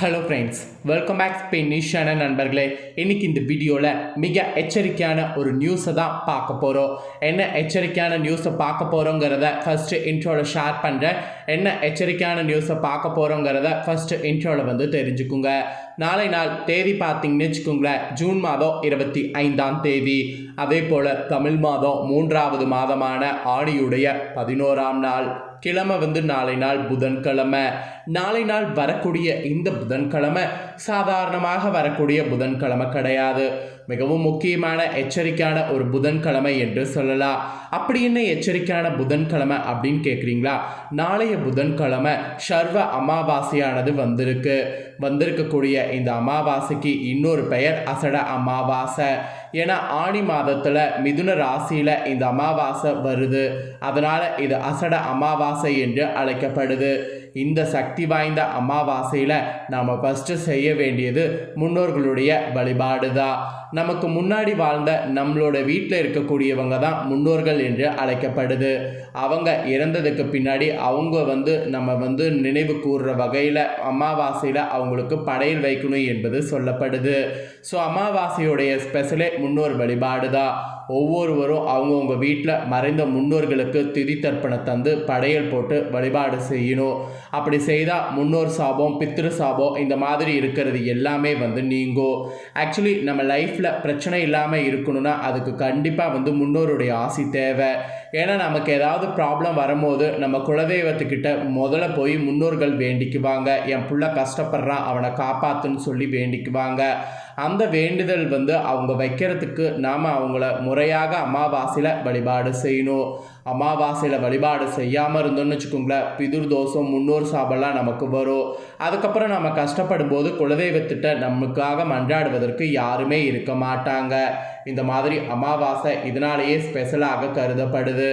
Hello friends welcome back Spain நியூஸான நண்பர்களே. இன்னைக்கு இந்த வீடியோவில் மிக எச்சரிக்கையான ஒரு நியூஸை தான் பார்க்க போகிறோம் என்ன எச்சரிக்கையான நியூஸை பார்க்க போகிறோங்கிறத ஃபஸ்ட்டு இன்ட்ரோவில் ஷேர் பண்ணுறேன் என்ன எச்சரிக்கையான நியூஸை பார்க்க போகிறோங்கிறத ஃபஸ்ட்டு இன்ட்ரோவில் வந்து தெரிஞ்சுக்குங்க. நாளை நாள் தேதி பார்த்தீங்கன்னு வச்சுக்கோங்களேன் ஜூன் மாதம் இருபத்தி ஐந்தாம் தேதி. அதே போல் தமிழ் மாதம் மூன்றாவது மாதமான ஆடியுடைய பதினோராம் நாள். கிழமை வந்து நாளை நாள் புதன்கிழமை. நாளை நாள் வரக்கூடிய இந்த புதன்கிழமை சாதாரணமாக வரக்கூடிய புதன்கிழமை கிடையாது. மிகவும் முக்கியமான எச்சரிக்கையான ஒரு புதன்கிழமை என்று சொல்லலாம். அப்படி என்ன எச்சரிக்கையான புதன்கிழமை அப்படின்னு கேட்குறீங்களா நாளைய புதன்கிழமை சர்வ அமாவாசையானது வந்திருக்கு. வந்திருக்கக்கூடிய இந்த அமாவாசைக்கு இன்னொரு பெயர் அசட அமாவாசை. ஏன்னா ஆணி மாதத்தில் மிதுன ராசியில் இந்த அமாவாசை வருது. அதனால் இது அசட அமாவாசை என்று அழைக்கப்படுது. இந்த சக்தி வாய்ந்த அமாவாசையில் நாம் ஃபஸ்ட்டு செய்ய வேண்டியது முன்னோர்களுடைய வழிபாடு தான் நமக்கு முன்னாடி வாழ்ந்த நம்மளோட வீட்டில் இருக்கக்கூடியவங்க தான் முன்னோர்கள் என்று அழைக்கப்படுது. அவங்க இறந்ததுக்கு பின்னாடி அவங்க வந்து நம்ம வந்து நினைவு கூறுற வகையில் அமாவாசையில் அவங்களுக்கு படையல் வைக்கணும் என்பது சொல்லப்படுது. ஸோ அமாவாசையுடைய ஸ்பெஷலே முன்னோர் வழிபாடு தான் ஒவ்வொருவரும் அவங்கவுங்க வீட்டில் மறைந்த முன்னோர்களுக்கு திதி தர்ப்பணம் தந்து படையல் போட்டு வழிபாடு செய்யணும். அப்படி செய்தால் முன்னோர் சாபம் பித்திரு சாபம் இந்த மாதிரி இருக்கிறது எல்லாமே வந்து நீங்கும் ஆக்சுவலி நம்ம லைஃப்பில் பிரச்சனை இல்லாமல் இருக்கணும்னா அதுக்கு கண்டிப்பாக வந்து முன்னோருடைய ஆசி தேவை. ஏன்னா நமக்கு ஏதாவது ப்ராப்ளம் வரும்போது நம்ம குலதெய்வத்துக்கிட்ட முதல்ல போய் முன்னோர்கள் வேண்டிக்குவாங்க. என் புள்ள கஷ்டப்படுறான் அவனை காப்பாத்துன்னு சொல்லி வேண்டிக்குவாங்க. அந்த வேண்டுதல் வந்து அவங்க வைக்கிறதுக்கு நாம் அவங்கள முறையாக அமாவாசையில் வழிபாடு செய்யணும். அமாவாசையில் வழிபாடு செய்யாமல் இருந்தோம்னு வச்சுக்கோங்களேன் பிதுர் தோஷம் முன்னோர் சாபெல்லாம் நமக்கு வரும். அதுக்கப்புறம் நம்ம கஷ்டப்படும் போது குலதெய்வத்திட்ட நமக்காக மன்றாடுவதற்கு யாருமே இருக்க மாட்டாங்க. இந்த மாதிரி அமாவாசை இதனாலேயே ஸ்பெஷலாக கருதப்படுது.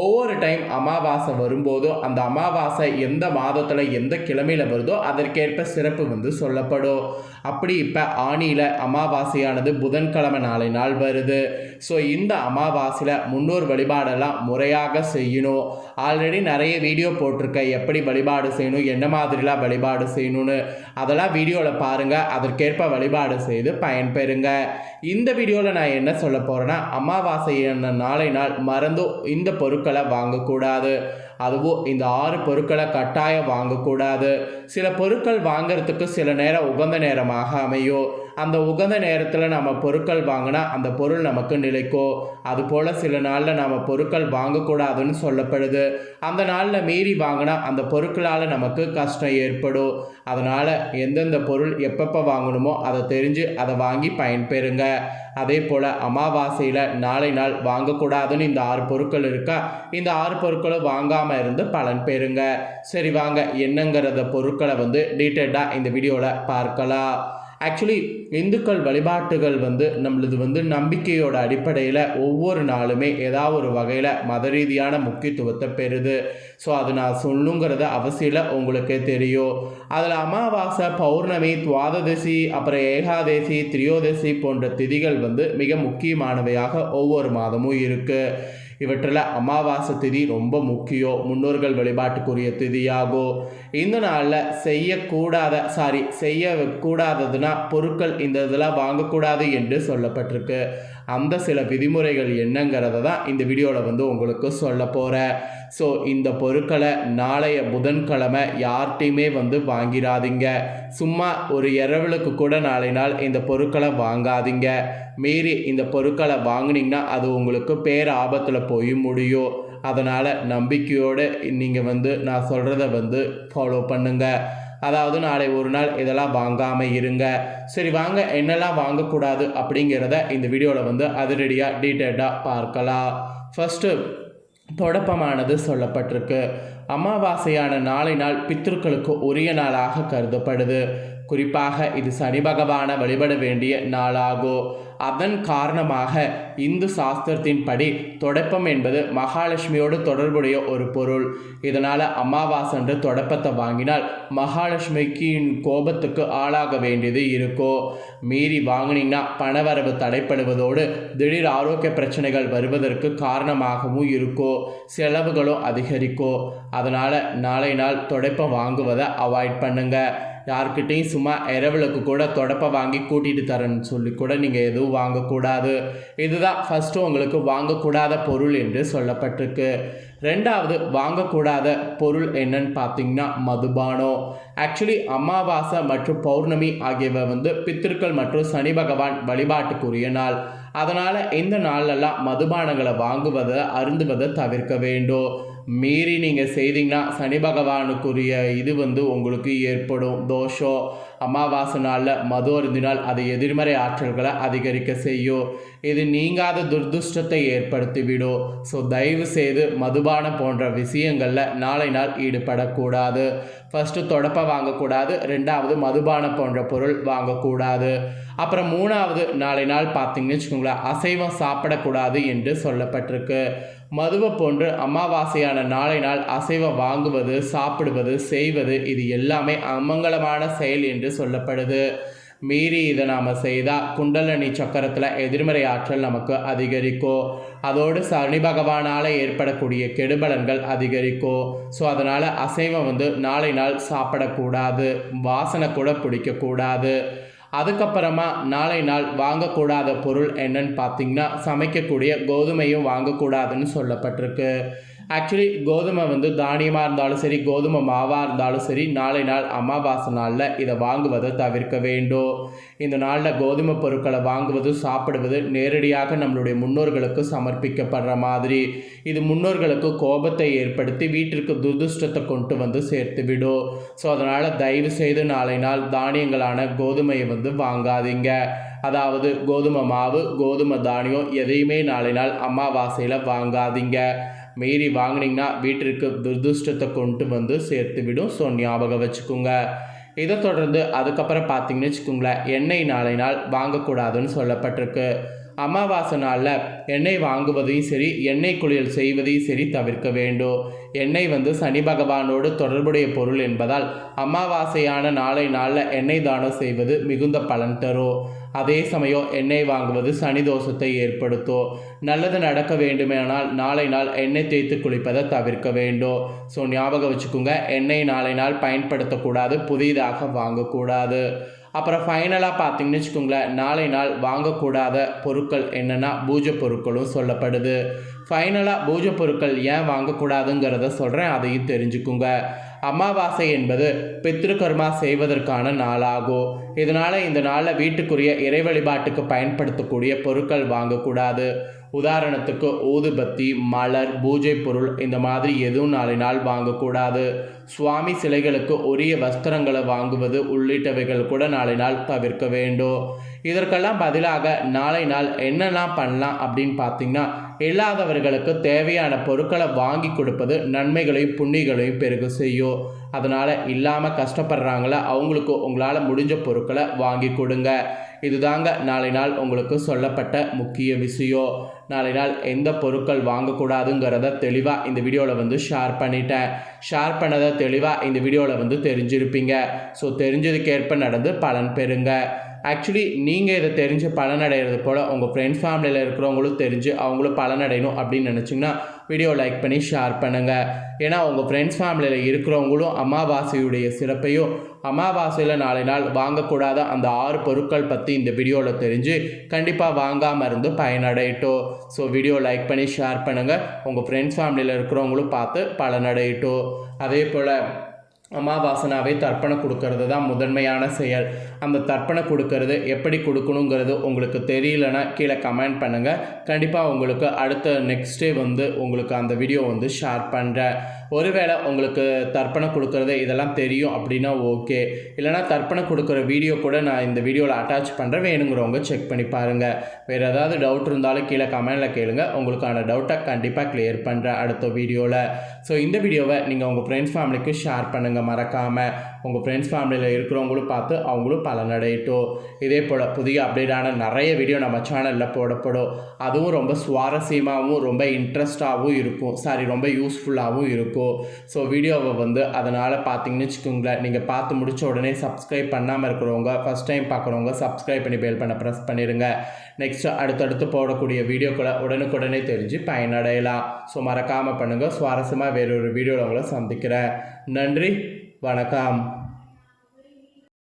ஒவ்வொரு டைம் அமாவாசை வரும்போதோ அந்த அமாவாசை எந்த மாதத்தில் எந்த கிழமையில் வருதோ அதற்கேற்ப சிறப்பு வந்து சொல்லப்படும். அப்படி இப்போ ஆணியில் அமாவாசையானது புதன்கிழமை நாளை நாள் வருது. ஸோ இந்த அமாவாசையில் முன்னோர் வழிபாடெல்லாம் முறையாக செய்யணும். ஆல்ரெடி நிறைய வீடியோ போட்டிருக்கேன். எப்படி வழிபாடு செய்யணும் என்ன மாதிரிலாம் வழிபாடு செய்யணும்னு. அதெல்லாம் வீடியோவில் பாருங்கள் அதற்கேற்ப வழிபாடு செய்து பயன்பெறுங்க. இந்த வீடியோவில் நான் என்ன சொல்ல போகிறேன்னா அமாவாசை நாளை நாள் மறந்தும் இந்த பொருட்கள் பொருட்களை வாங்கக்கூடாது. அதுவும் இந்த ஆறு பொருட்களை கட்டாயம் வாங்கக்கூடாது. சில பொருட்கள் வாங்கிறதுக்கு சில நேரம் உகந்த நேரமாக அமையும். அந்த உகந்த நேரத்தில் நம்ம பொருட்கள் வாங்கினா அந்த பொருள் நமக்கு நிலைக்கும் அதுபோல் சில நாளில் நாம் பொருட்கள் வாங்கக்கூடாதுன்னு சொல்லப்படுது. அந்த நாளில் மீறி வாங்கினா அந்த பொருட்களால் நமக்கு கஷ்டம் ஏற்படும். அதனால் எந்தெந்த பொருள் எப்பப்போ வாங்கணுமோ அதை தெரிஞ்சு அதை வாங்கி பயன்பெறுங்க. அதே போல் அமாவாசையில் நாளை நாள் வாங்கக்கூடாதுன்னு இந்த ஆறு பொருட்கள் இருக்கா? இந்த ஆறு பொருட்களும் வாங்காமல் இருந்து பலன் பெறுங்க. சரி வாங்க என்னங்கிறத பொருட்களை வந்து டீட்டெயில்டாக இந்த வீடியோவில் பார்க்கலாம். ஆக்சுவலி இந்துக்கள் வழிபாட்டுகள் வந்து நம்மளது வந்து நம்பிக்கையோட அடிப்படையில் ஒவ்வொரு நாளுமே ஏதாவது ஒரு வகையில் மத ரீதியான முக்கியத்துவத்தை பெறுது. ஸோ அது நான் சொல்லுங்கிறத அவசியம் உங்களுக்கே தெரியும். அதில் அமாவாசை பௌர்ணமி துவாதசி அப்புறம் ஏகாதசி திரியோதசி போன்ற திதிகள் வந்து மிக முக்கியமானவையாக ஒவ்வொரு மாதமும் இருக்குது இவற்றில் அமாவாசை திதி ரொம்ப முக்கியம். முன்னோர்கள் வழிபாட்டுக்குரிய திதியாகும் இந்த நாளில் செய்யக்கூடாத சாரி செய்யக்கூடாததுன்னா பொருட்கள் இந்த இதெல்லாம் வாங்கக்கூடாது என்று சொல்லப்பட்டிருக்கு. அந்த சில விதிமுறைகள் என்னங்கிறத தான் இந்த வீடியோவில் வந்து உங்களுக்கு சொல்ல போகிறேன் ஸோ இந்த பொருட்களை நாளைய புதன்கிழமை யார்கிட்டையுமே வந்து வாங்கிடாதீங்க. சும்மா ஒரு இரவலுக்கு கூட நாளை நாள் இந்த பொருட்களை வாங்காதீங்க. மீறி இந்த பொருட்களை வாங்கினீங்கன்னா அது உங்களுக்கு பேர் ஆபத்தில் போய் முடியும். அதனால் நம்பிக்கையோடு நீங்கள் வந்து நான் சொல்கிறத வந்து ஃபாலோ பண்ணுங்கள் அதாவது நாளை ஒரு நாள் இதெல்லாம் வாங்காமல் இருங்க. சரி வாங்க என்னெல்லாம் வாங்கக்கூடாது அப்படிங்கிறத இந்த வீடியோவில் வந்து அதிரடியாக டீட்டெயில்டாக பார்க்கலாம். ஃபஸ்ட்டு தொடப்பமானது சொல்லப்பட்டிருக்கு. அமாவாசையான நாளை நாள் பித்திருக்களுக்கு உரிய நாளாக கருதப்படுது. குறிப்பாக இது சனி பகவான வழிபட வேண்டிய நாளாகும் அதன் காரணமாக இந்து சாஸ்திரத்தின்படி தொடப்பம் என்பது மகாலட்சுமியோடு தொடர்புடைய ஒரு பொருள். இதனால் அமாவாசன்று தொடப்பத்தை வாங்கினால் மகாலட்சுமிக்கு கோபத்துக்கு ஆளாக வேண்டியது இருக்கும் மீறி வாங்கினீங்கன்னா பணவரவு தடைப்படுவதோடு திடீர் ஆரோக்கிய பிரச்சனைகள் வருவதற்கு காரணமாகவும் இருக்கும் செலவுகளும் அதிகரிக்கும் அதனால் நாளை நாள் தொடப்பம் வாங்குவதை அவாய்ட் பண்ணுங்கள் யார்கிட்டையும் சும்மா இரவலுக்கு கூட தொடப்பை வாங்கி கூட்டிகிட்டு தரேன்னு சொல்லி கூட நீங்கள் எதுவும் வாங்கக்கூடாது. இதுதான் ஃபஸ்ட்டு உங்களுக்கு வாங்கக்கூடாத பொருள் என்று சொல்லப்பட்டிருக்கு. ரெண்டாவது வாங்கக்கூடாத பொருள் என்னன்னு பார்த்தீங்கன்னா மதுபானம். ஆக்சுவலி அமாவாசை மற்றும் பௌர்ணமி ஆகியவை வந்து பித்திருக்கள் மற்றும் சனி பகவான் வழிபாட்டுக்குரிய நாள். அதனால் இந்த நாளெல்லாம் மதுபானங்களை வாங்குவதை அருந்துவதை தவிர்க்க வேண்டும். மீறி நீங்கள் செய்தீங்கன்னா சனி பகவானுக்குரிய இது வந்து உங்களுக்கு ஏற்படும். தோஷம். அமாவாசை நாளில் மது அருந்தினால் அது எதிர்மறை ஆற்றல்களை அதிகரிக்க செய்யும். இது நீங்காத துர்துஷ்டத்தை ஏற்படுத்திவிடும். ஸோ தயவு செய்து மதுபானம் போன்ற விஷயங்களில் நாளை நாள் ஈடுபடக்கூடாது. ஃபஸ்ட்டு தொடப்பை வாங்கக்கூடாது. ரெண்டாவது மதுபானம் போன்ற பொருள் வாங்கக்கூடாது. அப்புறம் மூணாவது நாளை நாள் பார்த்தீங்கன்னு வச்சுக்கோங்களேன் அசைவம் சாப்பிடக்கூடாது என்று சொல்லப்பட்டிருக்கு. மதுவை போன்று அமாவாசையான நாளை நாள் அசைவம் வாங்குவது சாப்பிடுவது செய்வது இது எல்லாமே அமங்கலமான செயல் என்று சொல்லப்படுது. மீறி இதை நாம் செய்தால் குண்டலனி சக்கரத்தில் எதிர்மறை ஆற்றல் நமக்கு அதிகரிக்கும். அதோடு சனி பகவானால் ஏற்படக்கூடிய கெடுபலன்கள் அதிகரிக்கும். ஸோ அதனால் அசைவம் வந்து நாளை நாள் சாப்பிடக்கூடாது வாசனை கூட பிடிக்கக்கூடாது. அதுக்கப்புறமா நாளை நாள் வாங்கக்கூடாத பொருள் என்னன்னு பார்த்தீங்கன்னா சமைக்கக்கூடிய கோதுமையும் வாங்கக்கூடாதுன்னு சொல்லப்பட்டிருக்கு. ஆக்சுவலி கோதுமை வந்து தானியமாக இருந்தாலும் சரி கோதுமை மாவாக இருந்தாலும் சரி நாளை நாள் அமாவாசை நாளில் இதை வாங்குவதை தவிர்க்க வேண்டும். இந்த நாளில் கோதுமை பொருட்களை வாங்குவது சாப்பிடுவது நேரடியாக நம்மளுடைய முன்னோர்களுக்கு சமர்ப்பிக்கப்படுற மாதிரி. இது முன்னோர்களுக்கு கோபத்தை ஏற்படுத்தி வீட்டிற்கு துர்திருஷ்டத்தை கொண்டு வந்து சேர்த்து விடும் ஸோ அதனால் தயவு செய்து நாளை நாள் தானியங்களான கோதுமையை வந்து வாங்காதீங்க. அதாவது கோதுமை மாவு கோதுமை தானியம் எதையுமே நாளை நாள் அமாவாசையில் வாங்காதீங்க. மீறி வாங்கினீங்கன்னா வீட்டிற்கு துர்திருஷ்டத்தை கொண்டு வந்து சேர்த்து விடும். ஸோ ஞாபகம் வச்சுக்கோங்க. இதை தொடர்ந்து அதுக்கப்புறம் பார்த்தீங்கன்னு வச்சுக்கோங்களேன் எண்ணெய் நாளை நாள் வாங்கக்கூடாதுன்னு சொல்லப்பட்டிருக்கு. அமாவாசை நாளில் எண்ணெய் வாங்குவதையும் சரி எண்ணெய் குளியல் செய்வதையும் சரி தவிர்க்க வேண்டும். எண்ணெய் வந்து சனி பகவானோடு தொடர்புடைய பொருள் என்பதால் அமாவாசையான நாளை நாளில் எண்ணெய் தானம் செய்வது மிகுந்த பலன் தரும். அதே சமயம் எண்ணெய் வாங்குவது சனி தோஷத்தை ஏற்படுத்தும். நல்லது நடக்க வேண்டுமானால் நாளை நாள் எண்ணெய் தேய்த்து குளிப்பதை தவிர்க்க வேண்டும். ஸோ ஞாபகம் வச்சுக்கோங்க எண்ணெய் நாளை நாள் பயன்படுத்தக்கூடாது புதிதாக வாங்கக்கூடாது. அப்புறம் ஃபைனலாக பார்த்தீங்கன்னு வச்சுக்கோங்களேன் நாளை நாள் வாங்கக்கூடாத பொருட்கள் என்னென்னா பூஜை பொருட்களும் சொல்லப்படுது. ஃபைனலாக பூஜை பொருட்கள் ஏன் வாங்கக்கூடாதுங்கிறத சொல்கிறேன் அதையும் தெரிஞ்சுக்குங்க. அமாவாசை என்பது பித்ருகர்மா செய்வதற்கான நாளாகும் இதனால் இந்த நாளில் வீட்டுக்குரிய இறை வழிபாட்டுக்கு பயன்படுத்தக்கூடிய பொருட்கள் வாங்கக்கூடாது. உதாரணத்துக்கு ஊதுபத்தி மலர் பூஜை பொருள் இந்த மாதிரி எதுவும் நாளை நாள் வாங்கக்கூடாது. சுவாமி சிலைகளுக்கு உரிய வஸ்திரங்களை வாங்குவது உள்ளிட்டவைகள் கூட நாளை நாள் தவிர்க்க வேண்டும். இதற்கெல்லாம் பதிலாக நாளை நாள் என்னெல்லாம் பண்ணலாம் அப்படின்னு பார்த்தீங்கன்னா இல்லாதவர்களுக்கு தேவையான பொருட்களை வாங்கி கொடுப்பது நன்மைகளையும் புண்ணிகளையும் பெருக செய்யும் அதனால் இல்லாமல் கஷ்டப்படுறாங்கள அவங்களுக்கு உங்களால் முடிஞ்ச பொருட்களை வாங்கி கொடுங்க. இதுதாங்க நாளை நாள் உங்களுக்கு சொல்லப்பட்ட முக்கிய விஷயம் நாளை நாள் எந்த பொருட்கள் வாங்கக்கூடாதுங்கிறத தெளிவாக இந்த வீடியோவில் வந்து ஷேர் பண்ணிட்டேன். ஷேர் பண்ணதை தெளிவாக இந்த வீடியோவில் வந்து தெரிஞ்சிருப்பீங்க. ஸோ தெரிஞ்சதுக்கேற்ப நடந்து பலன் பெறுங்க. ஆக்சுவலி நீங்கள் இதை தெரிஞ்சு பலனடைகிறது போல் உங்கள் ஃப்ரெண்ட்ஸ் ஃபேமிலியில் இருக்கிறவங்களும் தெரிஞ்சு அவங்களும் பலனடையணும் அப்படின்னு நினச்சிங்கன்னா வீடியோ லைக் பண்ணி ஷேர் பண்ணுங்கள் ஏன்னா உங்கள் ஃப்ரெண்ட்ஸ் ஃபேமிலியில் இருக்கிறவங்களும் அமாவாசையுடைய சிறப்பையும் அமாவாசையில் நாளை நாள் வாங்கக்கூடாத அந்த ஆறு பொருட்கள் பற்றி இந்த வீடியோவில் தெரிஞ்சு கண்டிப்பாக வாங்காமல் இருந்து பயனடையட்டும். ஸோ வீடியோ லைக் பண்ணி ஷேர் பண்ணுங்கள் உங்கள் ஃப்ரெண்ட்ஸ் ஃபேமிலியில் இருக்கிறவங்களும் பார்த்து பலனடையட்டும். அதே போல் அமாவாசனாவே தர்ப்பணம் கொடுக்கறது தான் முதன்மையான செயல். அந்த தர்ப்பணம் கொடுக்கறது எப்படி கொடுக்கணுங்கிறது உங்களுக்கு தெரியலனா கீழே கமெண்ட் பண்ணுங்கள் கண்டிப்பாக உங்களுக்கு அடுத்த நெக்ஸ்ட் டே வந்து உங்களுக்கு அந்த வீடியோ வந்து ஷேர் பண்ணுறேன் ஒருவேளை உங்களுக்கு தர்ப்பணம் கொடுக்கறது இதெல்லாம் தெரியும் அப்படின்னா ஓகே இல்லைனா தர்ப்பணம் கொடுக்குற வீடியோ கூட நான் இந்த வீடியோவில் அட்டாச் பண்ணுறேன் வேணுங்கிறவங்க செக் பண்ணி பாருங்கள் வேறு ஏதாவது டவுட் இருந்தாலும் கீழே கமெண்டில் கேளுங்க. உங்களுக்கான டவுட்டை கண்டிப்பாக கிளியர் பண்ணுறேன் அடுத்த வீடியோவில் ஸோ இந்த வீடியோவை நீங்கள் உங்கள் ஃப்ரெண்ட்ஸ் ஃபேமிலிக்கு ஷேர் பண்ணுங்கள் மறக்காமல் உங்கள் ஃப்ரெண்ட்ஸ் ஃபேமிலியில் இருக்கிறவங்களும் பார்த்து அவங்களும் பலனடையட்டும். இதே போல் புதிய அப்டேட்டான நிறைய வீடியோ நம்ம சேனலில் போடப்படும். அதுவும் ரொம்ப சுவாரஸ்யமாகவும் ரொம்ப இன்ட்ரெஸ்டாகவும் இருக்கும். சாரி ரொம்ப யூஸ்ஃபுல்லாகவும் இருக்கும். ஸோ வீடியோவை வந்து அதனால் பார்த்தீங்கன்னு வச்சுக்கோங்களேன் நீங்கள் பார்த்து முடிச்ச உடனே சப்ஸ்கிரைப் பண்ணாமல் இருக்கிறவங்க ஃபஸ்ட் டைம் பார்க்குறவங்க சப்ஸ்கிரைப் பண்ணி பெல் பண்ண ப்ரெஸ் பண்ணிடுங்க நெக்ஸ்ட் அடுத்தடுத்து போடக்கூடிய வீடியோக்களை உடனுக்குடனே தெரிஞ்சு பயனடையலாம். ஸோ மறக்காமல் பண்ணுங்கள் சுவாரஸ்யமாக வேறொரு வீடியோவில் உங்களை சந்திக்கிறேன். நன்றி. வணக்கம்.